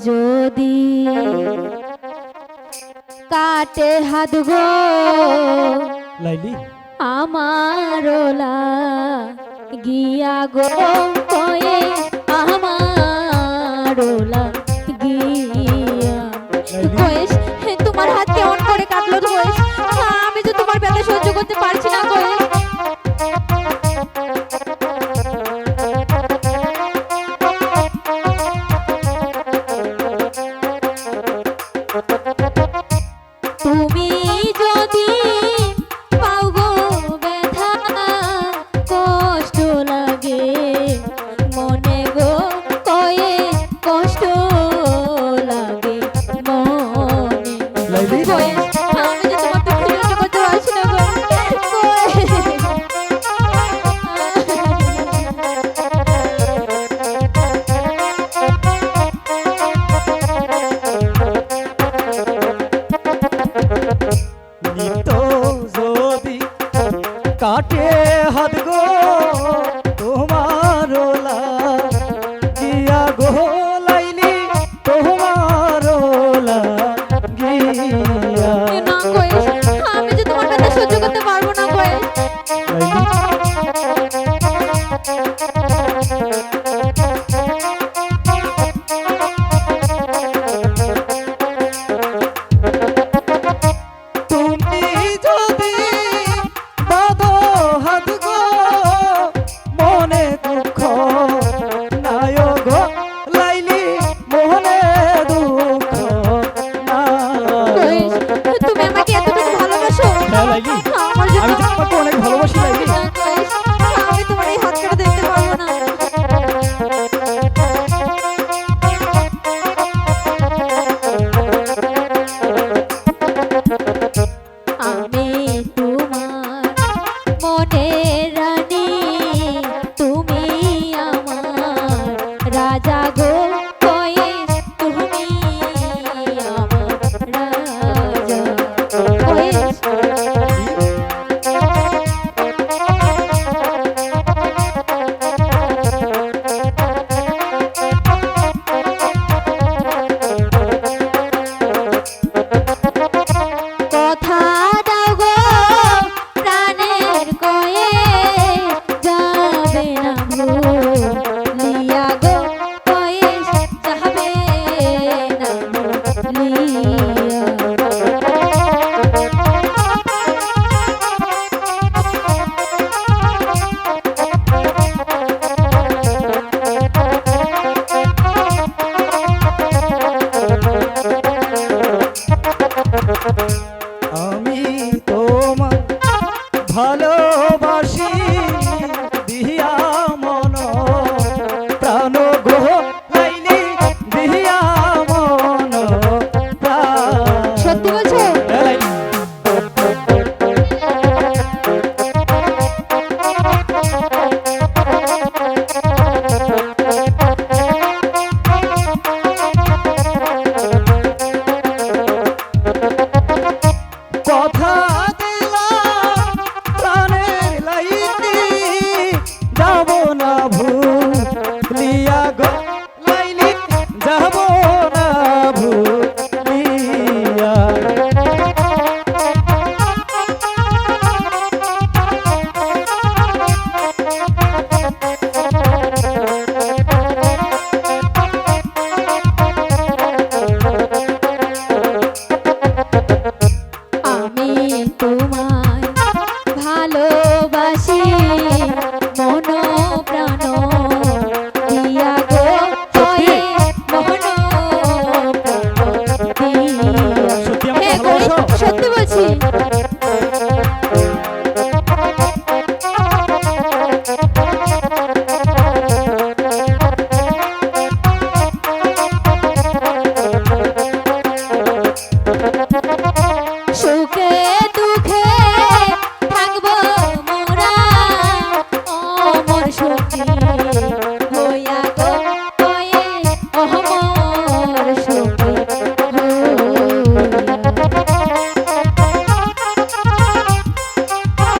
যদি কাটে হাত গো লাইলি? আমার গিয়া গো কয়ে আমার গিয়া। তোমার হাতে অন করে কাটলো তো হ্যাঁ, আমি তো তোমার ব্যথা সহ্য করতে পারছি কাটে হাত মোহনে দুঃখ। আমি আমি তোমার মনের